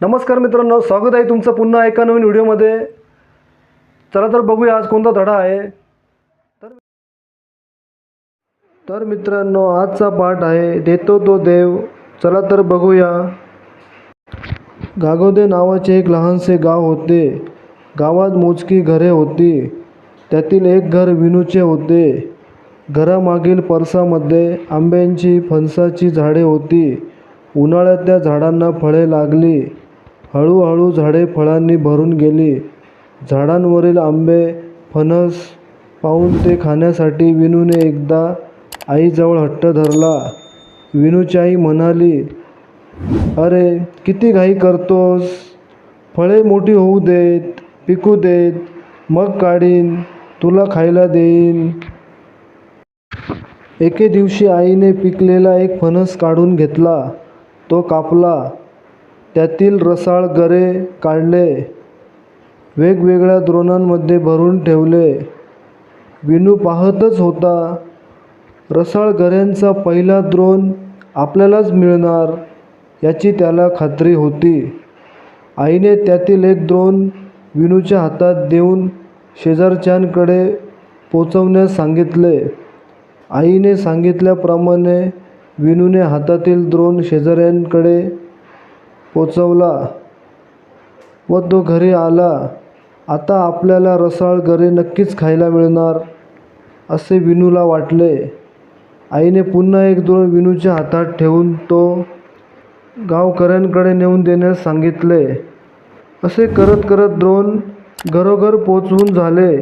नमस्कार मित्रांनो स्वागत आहे तुमचं पुन्हा एका नवीन व्हिडिओमध्ये. चला तर बघूया आज कोणता धडा आहे. तर तर मित्रांनो आजचा पाठ आहे देतो तो देव. चला तर बघूया. गागोदे नावाचे एक लहानसे गाव होते. गावात मोजकी घरे होती. त्यातील एक घर विनूचे होते. घरामागील परसामध्ये आंब्यांची फणसाची झाडे होती. उन्हाळ्यात त्या झाडांना फळे लागली. हळूहळू झाडे फळांनी भरून गेली. झाडांवरील आंबे फणस पाहून ते खाण्यासाठी विनूने एकदा आईजवळ हट्ट धरला. विनूची आई म्हणाली अरे किती घाई करतोस. फळे मोठी होऊ देत पिकू देत मग काढीन तुला खायला देईन. एके दिवशी आईने पिकलेला एक फणस काढून घेतला. तो कापला. त्यातील रसाळ गरे काढले वेगवेगळ्या द्रोणांमध्ये भरून ठेवले. विनू पाहतच होता रसाळ गऱ्यांचा पहिला द्रोण आपल्यालाच मिळणार याची त्याला खात्री होती. आईने त्यातील एक द्रोण विनूच्या हातात देऊन शेजारच्यांकडे पोचवण्यास सांगितले. आईने सांगितल्याप्रमाणे विनूने हातातील द्रोण शेजाऱ्यांकडे पोचवला व तो घरी आला. आता आपल्याला रसाळ गरे नक्कीच खायला मिळणार असे विनूला वाटले. आईने पुन्हा एक दोन विनूच्या हातात ठेवून तो गावकऱ्यांकडे नेऊन देण्यास सांगितले. असे करत करत द्रोण घरोघर पोचवून झाले.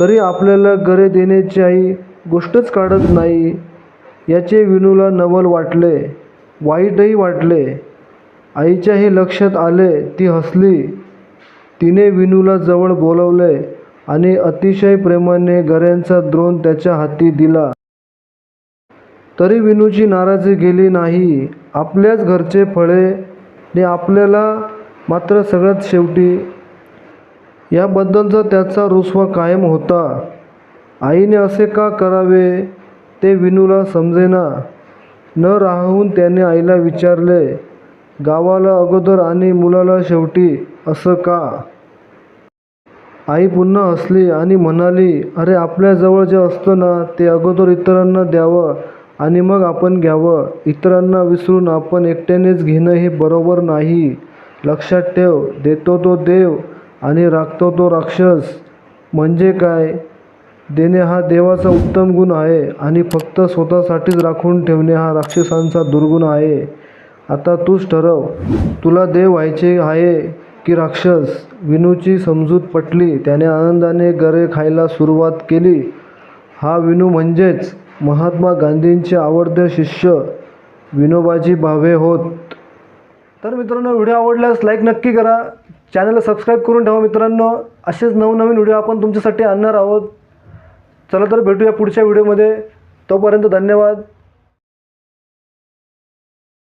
तरी आपल्याला गरे देण्याची आई गोष्टच काढत नाही याचे विनूला नवल वाटले. वाईटही वाटले. आईच्या हे लक्षात आले ती हसली. तिने विनूला जवळ बोलवले आणि अतिशय प्रेमाने गऱ्यांचा द्रोण त्याच्या हाती दिला. तरी विनूची नाराजी गेली नाही. आपल्याच घरचे फळे ने आपल्याला मात्र सगळ्यात शेवटी. याबद्दलचा त्याचा रुसवा कायम होता. आईने असे का करावे ते विनूला समजेना. न राहून त्याने आईला विचारले गावाला अगोदर आणि मुलाला शेवटी असं का? आई पुन्हा हसली आणि म्हणाली अरे आपल्याजवळ जे असतं ना ते अगोदर इतरांना द्यावं आणि मग आपण घ्यावं. इतरांना विसरून आपण एकट्यानेच घेणं हे बरोबर नाही. लक्षात ठेव देतो तो देव आणि राखतो तो राक्षस. म्हणजे काय? देणे हा देवाचा उत्तम गुण आहे आणि फक्त स्वतःसाठीच राखून ठेवणे हा राक्षसांचा दुर्गुण आहे. आता तूच ठरव. तुला देव व्हायचे आहे की राक्षस? विनूची समजूत पटली. त्याने आनंदाने गरे खायला सुरुवात केली. हा विनू म्हणजेच महात्मा गांधींचे आवडते शिष्य विनोबाजी भावे होत. तर मित्रांनो व्हिडिओ आवडल्यास लाईक नक्की करा. चॅनलला सबस्क्राईब करून ठेवा मित्रांनो. असेच नवनवीन व्हिडिओ आपण तुमच्यासाठी आणणार आहोत. चला तर भेटूया पुढच्या व्हिडिओमध्ये तोपर्यंत धन्यवाद.